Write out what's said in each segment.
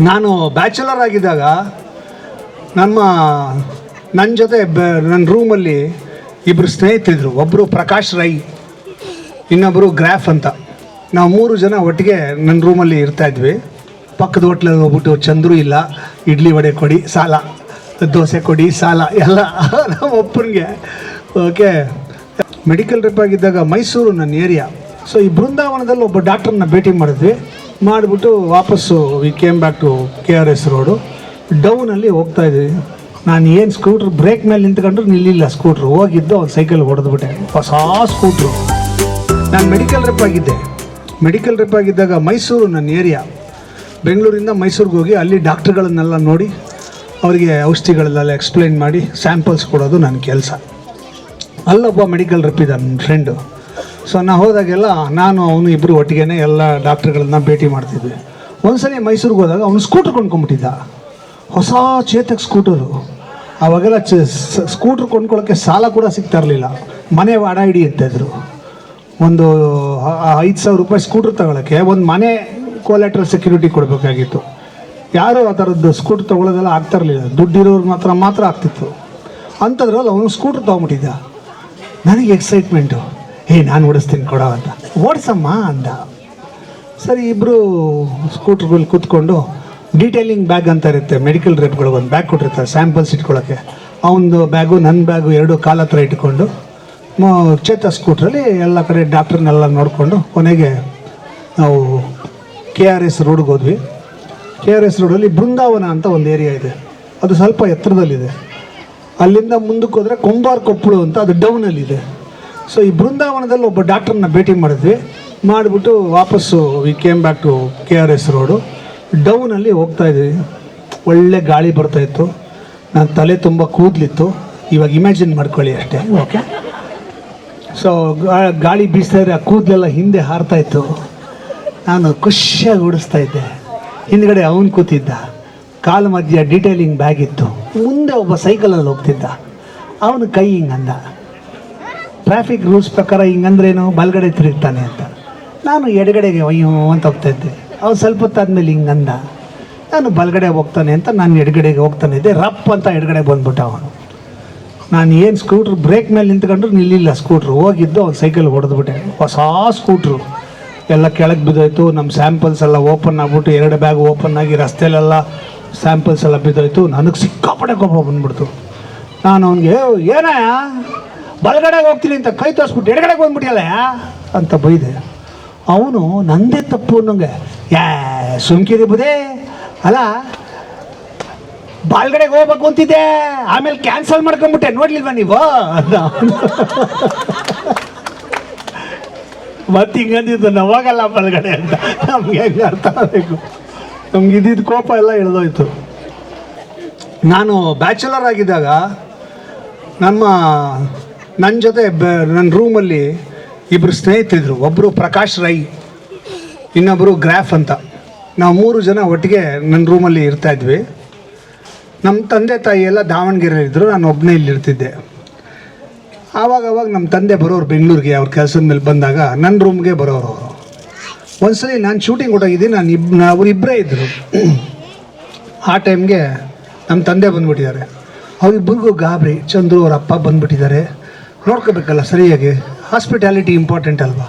ನಾನು ಬ್ಯಾಚುಲರ್ ಆಗಿದ್ದಾಗ ನಮ್ಮ ನನ್ನ ಜೊತೆ ಬ- ನನ್ನ ರೂಮಲ್ಲಿ ಇಬ್ಬರು ಸ್ನೇಹಿತರಿದ್ರು. ಒಬ್ಬರು ಪ್ರಕಾಶ್ ರೈ ಇನ್ನೊಬ್ಬರು ಗ್ರಾಫ್ ಅಂತ. ನಾವು ಮೂರು ಜನ ಒಟ್ಟಿಗೆ ನನ್ನ ರೂಮಲ್ಲಿ ಇರ್ತಾಯಿದ್ವಿ ಪಕ್ಕದ ಹೋಟ್ಲಲ್ಲಿ ಹೋಗ್ಬಿಟ್ಟು ಚಂದ್ರು ಇಲ್ಲ, ಇಡ್ಲಿ ವಡೆ ಕೊಡಿ, ಸಾಲ. ದೋಸೆ ಕೊಡಿ, ಸಾಲ. ಎಲ್ಲ ನಮ್ಮ ಒಪ್ಪನಿಗೆ. ಓಕೆ ಮೆಡಿಕಲ್ ಟ್ರಿಪ್ ಆಗಿದ್ದಾಗ ಮೈಸೂರು ನನ್ನ ಏರಿಯಾ ಸೊ ಈ ಬೃಂದಾವನದಲ್ಲಿ ಒಬ್ಬ ಡಾಕ್ಟ್ರನ್ನ ಭೇಟಿ ಮಾಡಿದ್ವಿ. ಮಾಡಿಬಿಟ್ಟು ವಾಪಸ್ಸು we came back to K R S road ಡೌನಲ್ಲಿ ಹೋಗ್ತಾ ಇದ್ವಿ. ನಾನು ಏನು ಸ್ಕೂಟ್ರ್ ಬ್ರೇಕ್ ಮೇಲೆ ನಿಂತ್ಕೊಂಡ್ರು ನಿಲ್ಲಿಲ್ಲ ಸ್ಕೂಟ್ರ್ ಹೋಗಿದ್ದು ಅವ್ನು ಸೈಕಲ್ ಹೊಡೆದ್ಬಿಟ್ಟೆ. ಹೊಸ ಸ್ಕೂಟ್ರು ನಾನು ಮೆಡಿಕಲ್ ರಿಪ್ ಆಗಿದ್ದೆ. ಮೆಡಿಕಲ್ ರಿಪ್ ಆಗಿದ್ದಾಗ ಮೈಸೂರು ನನ್ನ ಏರಿಯಾ ಬೆಂಗಳೂರಿಂದ ಮೈಸೂರಿಗೆ ಹೋಗಿ ಅಲ್ಲಿ ಡಾಕ್ಟ್ರುಗಳನ್ನೆಲ್ಲ ನೋಡಿ, ಅವರಿಗೆ ಔಷಧಿಗಳನ್ನೆಲ್ಲ ಎಕ್ಸ್ಪ್ಲೈನ್ ಮಾಡಿ ಸ್ಯಾಂಪಲ್ಸ್ ಕೊಡೋದು ನನ್ನ ಕೆಲಸ. ಅಲ್ಲೊಬ್ಬ ಮೆಡಿಕಲ್ ರಿಪ್ ಇದ್ದ ನನ್ನ ಫ್ರೆಂಡು ಸೊ ನಾ ಹೋದಾಗೆಲ್ಲ ನಾನು, ಅವನು ಇಬ್ಬರು ಒಟ್ಟಿಗೆ ಎಲ್ಲ ಡಾಕ್ಟ್ರುಗಳನ್ನ ಭೇಟಿ ಮಾಡ್ತಿದ್ವಿ. ಒಂದ್ಸರಿ ಮೈಸೂರಿಗೆ ಹೋದಾಗ ಅವನು ಸ್ಕೂಟ್ರ್ ಕೊಂಡ್ಕೊಂಬಿಟ್ಟಿದ್ದ. ಹೊಸ ಚೇತಕ್ ಸ್ಕೂಟರು. ಅವಾಗೆಲ್ಲ ಚ ಸ್ಕೂಟ್ರ್ ಕೊಂಡ್ಕೊಳ್ಳೋಕ್ಕೆ ಸಾಲ ಕೂಡ ಸಿಗ್ತಾ ಇರಲಿಲ್ಲ. ಮನೆ ವಾಡ ಹಿಡಿ ಅಂತಿದ್ರು ಒಂದು ಐದು ಸಾವಿರ ರೂಪಾಯಿ ಸ್ಕೂಟ್ರ್ ತಗೊಳಕ್ಕೆ ಒಂದು ಮನೆ ಕೋಲ್ಯಾಟ್ರಲ್ ಸೆಕ್ಯೂರಿಟಿ ಕೊಡಬೇಕಾಗಿತ್ತು. ಯಾರು ಆ ಥರದ್ದು ಸ್ಕೂಟ್ರ್ ತೊಗೊಳೋದೆಲ್ಲ ಆಗ್ತಾ ಇರಲಿಲ್ಲ. ದುಡ್ಡಿರೋರು ಮಾತ್ರ ಮಾತ್ರ ಆಗ್ತಿತ್ತು. ಅಂಥದ್ರಲ್ಲಿ ಅವನು ಸ್ಕೂಟ್ರ್ ತೊಗೊಂಬಿಟ್ಟಿದ್ದ. ನನಗೆ ಎಕ್ಸೈಟ್ಮೆಂಟು ಏ ನಾನು ಓಡಿಸ್ತೀನಿ ಕೊಡೋ ಅಂತ. ಓಡಿಸಮ್ಮ ಅಂದ. ಸರಿ ಇಬ್ಬರು ಸ್ಕೂಟ್ರ್ಗಳು ಕೂತ್ಕೊಂಡು ಡೀಟೇಲಿಂಗ್ ಬ್ಯಾಗ್ ಅಂತ ಇರುತ್ತೆ ಮೆಡಿಕಲ್ ರೇಪ್ಗಳು ಒಂದು ಬ್ಯಾಗ್ ಕೊಟ್ಟಿರ್ತಾರೆ ಸ್ಯಾಂಪಲ್ಸ್ ಇಟ್ಕೊಳ್ಳೋಕ್ಕೆ ಅವನದು ಬ್ಯಾಗು ನನ್ನ ಬ್ಯಾಗು ಎರಡು ಕಾಲ ಹತ್ರ ಇಟ್ಕೊಂಡು ಚೇತ ಸ್ಕೂಟ್ರಲ್ಲಿ ಎಲ್ಲ ಕಡೆ ಡಾಕ್ಟ್ರನ್ನೆಲ್ಲ ನೋಡಿಕೊಂಡು ಕೊನೆಗೆ ನಾವು ಕೆ ಆರ್ ಎಸ್ ರೋಡ್ಗೆ ಹೋದ್ವಿ. ಕೆ ಆರ್ ಎಸ್ ರೋಡಲ್ಲಿ ಬೃಂದಾವನ ಅಂತ ಒಂದು ಏರಿಯಾ ಇದೆ. ಅದು ಸ್ವಲ್ಪ ಎತ್ತರದಲ್ಲಿದೆ. ಅಲ್ಲಿಂದ ಮುಂದಕ್ಕೆ ಹೋದರೆ ಕೊಂಬಾರ್ ಕೊಪ್ಪಳು ಅಂತ ಅದು ಡೌನಲ್ಲಿದೆ ಸೊ ಈ ಬೃಂದಾವನದಲ್ಲಿ ಒಬ್ಬ ಡಾಕ್ಟ್ರನ್ನ ಭೇಟಿ ಮಾಡಿದ್ವಿ. ಮಾಡಿಬಿಟ್ಟು ವಾಪಸ್ಸು we came back to K R S road ಡೌನಲ್ಲಿ ಹೋಗ್ತಾ ಇದ್ವಿ. ಒಳ್ಳೆ ಗಾಳಿ ಬರ್ತಾ ಇತ್ತು. ನನ್ನ ತಲೆ ತುಂಬ ಕೂದಲಿತ್ತು. ಇವಾಗ ಇಮ್ಯಾಜಿನ್ ಮಾಡ್ಕೊಳ್ಳಿ ಅಷ್ಟೇ. ಓಕೆ ಸೊ ಗಾಳಿ ಬೀಸ್ತಾ ಇದ್ರೆ ಆ ಕೂದಲೆಲ್ಲ ಹಿಂದೆ ಹಾರ್ತಾಯಿತ್ತು ನಾನು ಖುಷಿಯಾಗಿ ಓಡಿಸ್ತಾ ಇದ್ದೆ. ಹಿಂದ್ಗಡೆ ಅವನು ಕೂತಿದ್ದ. ಕಾಲು ಮಧ್ಯ ಡೀಟೇಲಿಂಗ್ ಬ್ಯಾಗ್ ಇತ್ತು. ಮುಂದೆ ಒಬ್ಬ ಸೈಕಲಲ್ಲಿ ಹೋಗ್ತಿದ್ದ. ಅವನು ಕೈ ಹಿಂಗಂದ ಟ್ರಾಫಿಕ್ ರೂಲ್ಸ್ ಪ್ರಕಾರ ಹಿಂಗಂದ್ರೇನು ಬಲಗಡೆ ತಿರುಗ್ತಾನೆ ಅಂತ. ನಾನು ಎಡಗಡೆಗೆ ಅಯ್ಯೋ ಅಂತ ಹೋಗ್ತಾ ಇದ್ದೆ. ಅವ್ರು ಸ್ವಲ್ಪ ಹೊತ್ತಾದ್ಮೇಲೆ ಹಿಂಗಂದ. ನಾನು ಬಲಗಡೆ ಹೋಗ್ತಾನೆ ಅಂತ ನಾನು ಎಡಗಡೆಗೆ ಹೋಗ್ತಾನೆ ಇದ್ದೆ. ರಪ್ ಅಂತ ಎಡಗಡೆ ಬಂದ್ಬಿಟ್ಟ ಅವನು. ನಾನು ಏನು ಸ್ಕೂಟ್ರ್ ಬ್ರೇಕ್ ಮೇಲೆ ನಿಂತ್ಕೊಂಡ್ರು ನಿಲ್ಲಿಲ್ಲ. ಸ್ಕೂಟ್ರು ಹೋಗಿದ್ದು ಅವ್ನು ಸೈಕಲ್ ಹೊಡೆದ್ಬಿಟ್ಟೆ. ಹೊಸ ಸ್ಕೂಟ್ರು ಎಲ್ಲ ಕೆಳಗೆ ಬಿದ್ದೋಯ್ತು. ನಮ್ಮ ಸ್ಯಾಂಪಲ್ಸ್ ಎಲ್ಲ ಓಪನ್ ಆಗ್ಬಿಟ್ಟು ಎರಡು ಬ್ಯಾಗ್ ಓಪನ್ ಆಗಿ ರಸ್ತೆಲೆಲ್ಲ ಸ್ಯಾಂಪಲ್ಸ್ ಎಲ್ಲ ಬಿದ್ದೋಯ್ತು. ನನಗೆ ಸಿಕ್ಕಾಪಟ್ಟೆ ಕೋಪ ಬಂದ್ಬಿಡ್ತು. ನಾನು ಅವನಿಗೆ ಏನಯ್ಯ? ಬಲಗಡೆಗೆ ಹೋಗ್ತೀನಿ ಅಂತ ಕೈ ತೋರಿಸ್ಬಿಟ್ಟು ಎಡಗಡೆಗೆ ಬಂದ್ಬಿಟ್ಟಿಯಲ್ಲ ಅಂತ ಬೈದೆ. ಅವನು ನಂದೇ ತಪ್ಪು ಅನ್ನೋಂಗೆ, ಯಾ ಸುಮ್ಕಿರಿ ಬುದೇ ಅಲ್ಲ, ಬಾಲ್ಗಡೆಗೆ ಹೋಗ್ಬೇಕು ಅಂತಿದ್ದೆ, ಆಮೇಲೆ ಕ್ಯಾನ್ಸಲ್ ಮಾಡ್ಕೊಂಬಿಟ್ಟೆ, ನೋಡ್ಲಿಲ್ವಾ ನೀವು. ಮತ್ತೆ ಹಿಂಗಂದಿದ್ದು ನಾವಾಗಲ್ಲ ಬಲ್ಗಡೆ ಅಂತ. ನಮ್ಗೆ ಹೆಂಗೆ ಅರ್ಥ ಆಗಬೇಕು. ನಮ್ಗೆ ಇದ್ದಿದ್ದು ಕೋಪ ಎಲ್ಲ ಇಳ್ದೋಯ್ತು. ನಾನು ಬ್ಯಾಚುಲರ್ ಆಗಿದ್ದಾಗ ನಮ್ಮ ನನ್ನ ಜೊತೆ ಬ- ನನ್ನ ರೂಮಲ್ಲಿ ಇಬ್ಬರು ಸ್ನೇಹಿತರಿದ್ದರು ಒಬ್ಬರು ಪ್ರಕಾಶ್ ರೈ ಇನ್ನೊಬ್ಬರು ಗ್ರಾಫ್ ಅಂತ. ನಾವು ಮೂರು ಜನ ಒಟ್ಟಿಗೆ ನನ್ನ ರೂಮಲ್ಲಿ ಇರ್ತಾ ಇದ್ವಿ. ನಮ್ಮ ತಂದೆ ತಾಯಿ ಎಲ್ಲ ದಾವಣಗೆರೆ ಇದ್ದರು ನಾನು ಒಬ್ಬನೇ ಇಲ್ಲಿ ಇರ್ತಿದ್ದೆ. ಆವಾಗ ಅವಾಗ ನಮ್ಮ ತಂದೆ ಬರೋರು ಬೆಂಗಳೂರಿಗೆ, ಅವ್ರ ಕೆಲಸದ ಮೇಲೆ ಬಂದಾಗ ನನ್ನ ರೂಮ್ಗೆ ಬರೋರು ಅವರು. ಒಂದ್ಸಲಿ ನಾನು ಶೂಟಿಂಗ್ ಹೊಟ್ಟೋಗಿದ್ದೀನಿ ನಾನು ಇಬ್ ಅವರಿಬ್ಬರೇ ಇದ್ದರು ಆ ಟೈಮ್ಗೆ ನಮ್ಮ ತಂದೆ ಬಂದ್ಬಿಟ್ಟಿದ್ದಾರೆ. ಅವರಿಬ್ಬರಿಗೂ ಗಾಬರಿ. ಚಂದ್ರು ಅವ್ರ ಅಪ್ಪ ಬಂದ್ಬಿಟ್ಟಿದ್ದಾರೆ. ನೋಡ್ಕೋಬೇಕಲ್ಲ ಸರಿಯಾಗಿ? ಹಾಸ್ಪಿಟಾಲಿಟಿ ಇಂಪಾರ್ಟೆಂಟ್ ಅಲ್ವಾ?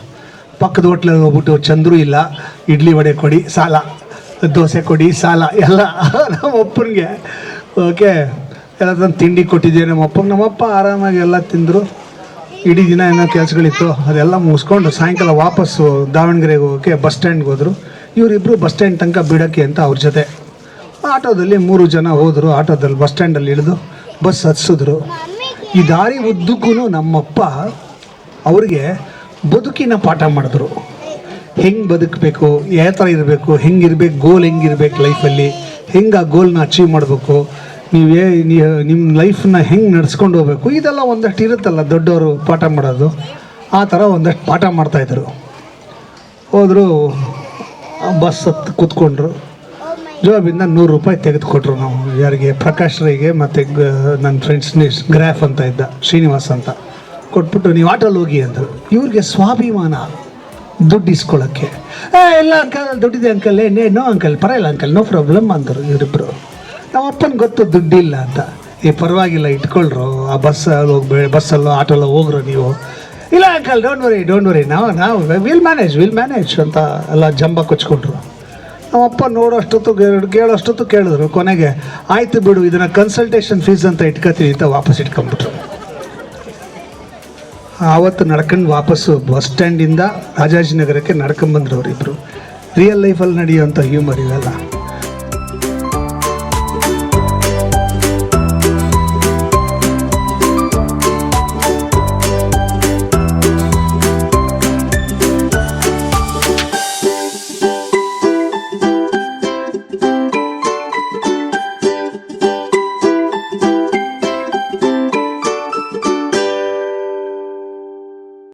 ಪಕ್ಕದ ಹೋಟ್ಲಲ್ಲಿ ಹೋಗ್ಬಿಟ್ಟು ಚಂದ್ರು ಇಲ್ಲ, ಇಡ್ಲಿ ವಡೆ ಕೊಡಿ, ಸಾಲ. ದೋಸೆ ಕೊಡಿ, ಸಾಲ. ಎಲ್ಲ ನಮ್ಮ ಅಪ್ಪನಿಗೆ. ಓಕೆ ಎಲ್ಲ ತಂದು ತಿಂಡಿ ಕೊಟ್ಟಿದ್ದೆ ನಮ್ಮ ಅಪ್ಪಂಗೆ ನಮ್ಮಪ್ಪ ಆರಾಮಾಗಿ ಎಲ್ಲ ತಿಂದರು. ಇಡೀ ದಿನ ಏನೋ ಕೆಲಸಗಳಿತ್ತು. ಅದೆಲ್ಲ ಮುಗಿಸ್ಕೊಂಡು ಸಾಯಂಕಾಲ ವಾಪಸ್ಸು ದಾವಣಗೆರೆಗೆ ಹೋಗೋಕ್ಕೆ ಬಸ್ ಸ್ಟ್ಯಾಂಡ್ಗೆ ಹೋದರು. ಇವರಿಬ್ಬರು ಬಸ್ ಸ್ಟ್ಯಾಂಡ್ ತನಕ ಬಿಡೋಕ್ಕೆ ಅಂತ ಅವ್ರ ಜೊತೆ. ಆಟೋದಲ್ಲಿ ಮೂರು ಜನ ಹೋದರು. ಆಟೋದಲ್ಲಿ ಬಸ್ ಸ್ಟ್ಯಾಂಡಲ್ಲಿ ಇಳಿದು ಬಸ್ ಹತ್ಸಿದ್ರು. ಈ ದಾರಿ ಉದ್ದಕ್ಕೂ ನಮ್ಮಪ್ಪ ಅವ್ರಿಗೆ ಬದುಕಿನ ಪಾಠ ಮಾಡಿದ್ರು. ಹೆಂಗೆ ಬದುಕಬೇಕು, ಯಾವ ಥರ ಇರಬೇಕು ಹೆಂಗಿರ್ಬೇಕು ಗೋಲ್ ಹೆಂಗಿರ್ಬೇಕು ಲೈಫಲ್ಲಿ ಹೆಂಗೆ ಆ ಗೋಲ್ನ ಅಚೀವ್ ಮಾಡಬೇಕು, ನೀವೇ ನಿಮ್ಮ ಲೈಫನ್ನ ಹೆಂಗೆ ನಡೆಸ್ಕೊಂಡು ಹೋಗ್ಬೇಕು, ಇದೆಲ್ಲ ಒಂದಷ್ಟು ಇರುತ್ತಲ್ಲ ದೊಡ್ಡವರು ಪಾಠ ಮಾಡೋದು. ಆ ಥರ ಒಂದಷ್ಟು ಪಾಠ ಮಾಡ್ತಾಯಿದ್ರು ಹೋದರು ಬಸ್ ಹತ್ತು ಕೂತ್ಕೊಂಡ್ರು. ಜವಾಬಿಂದ ನೂರು ರೂಪಾಯಿ ತೆಗೆದುಕೊಟ್ರು ನಾವು. ಯಾರಿಗೆ? ಪ್ರಕಾಶ್ ರೈಗೆ ಮತ್ತು ನನ್ನ ಫ್ರೆಂಡ್ಸ್ ಗ್ರಾಫ್ ಅಂತ ಇದ್ದ, ಶ್ರೀನಿವಾಸ್ ಅಂತ. ಕೊಟ್ಬಿಟ್ಟು ನೀವು ಆಟೋಲ್ಲಿ ಹೋಗಿ ಅಂದರು. ಇವ್ರಿಗೆ ಸ್ವಾಭಿಮಾನ ದುಡ್ಡು ಇಸ್ಕೊಳ್ಳೋಕ್ಕೆ ಎಲ್ಲ ಅಂಕಲ್ ದುಡ್ಡಿದೆ ಅಂಕಲ್ ಏನೇನೋ ಅಂಕಲ್ ಪರವಾಗಿಲ್ಲ ಅಂಕಲ್ ನೋ ಪ್ರಾಬ್ಲಮ್ ಅಂದರು ಇವರಿಬ್ಬರು ನಮ್ಮ ಅಪ್ಪನ ಗೊತ್ತು ದುಡ್ಡಿಲ್ಲ ಅಂತ. ಏ, ಪರವಾಗಿಲ್ಲ, ಇಟ್ಕೊಳ್ರು. ಆ ಬಸ್ಸಲ್ಲಿ ಹೋಗ್ಬೇ ಬಸ್ಸಲ್ಲೋ ಆಟೋಲ್ಲೋ ಹೋಗ್ರು ನೀವು. ಇಲ್ಲ uncle don't worry don't worry ನಾವು ನಾವು ವಿಲ್ ಮ್ಯಾನೇಜ್ ವಿಲ್ ಮ್ಯಾನೇಜ್ ಅಂತ ಎಲ್ಲ ಜಂಬ ಕೊಚ್ಕೊಂಡ್ರು. ನಮ್ಮಪ್ಪ ನೋಡೋಷ್ಟೊತ್ತು ಕೇಳೋಷ್ಟೊತ್ತು ಕೇಳಿದ್ರು ಕೊನೆಗೆ, ಆಯ್ತು ಬಿಡು, ಇದನ್ನ ಕನ್ಸಲ್ಟೇಷನ್ ಫೀಸ್ ಅಂತ ಇಟ್ಕೋತೀವಿ ಅಂತ ವಾಪಸ್ ಇಟ್ಕೊಂಡ್ಬಿಟ್ರು. ಆವತ್ತು ನಡ್ಕೊಂಡು ವಾಪಸ್ಸು ಬಸ್ ಸ್ಟ್ಯಾಂಡಿಂದ ರಾಜಾಜಿನಗರಕ್ಕೆ ನಡ್ಕೊಂಬಂದ್ರು ಅವರಿಬ್ಬರು ರಿಯಲ್ ಲೈಫಲ್ಲಿ ನಡೆಯುವಂಥ ಹ್ಯೂಮರ್ ಇವೆಲ್ಲ.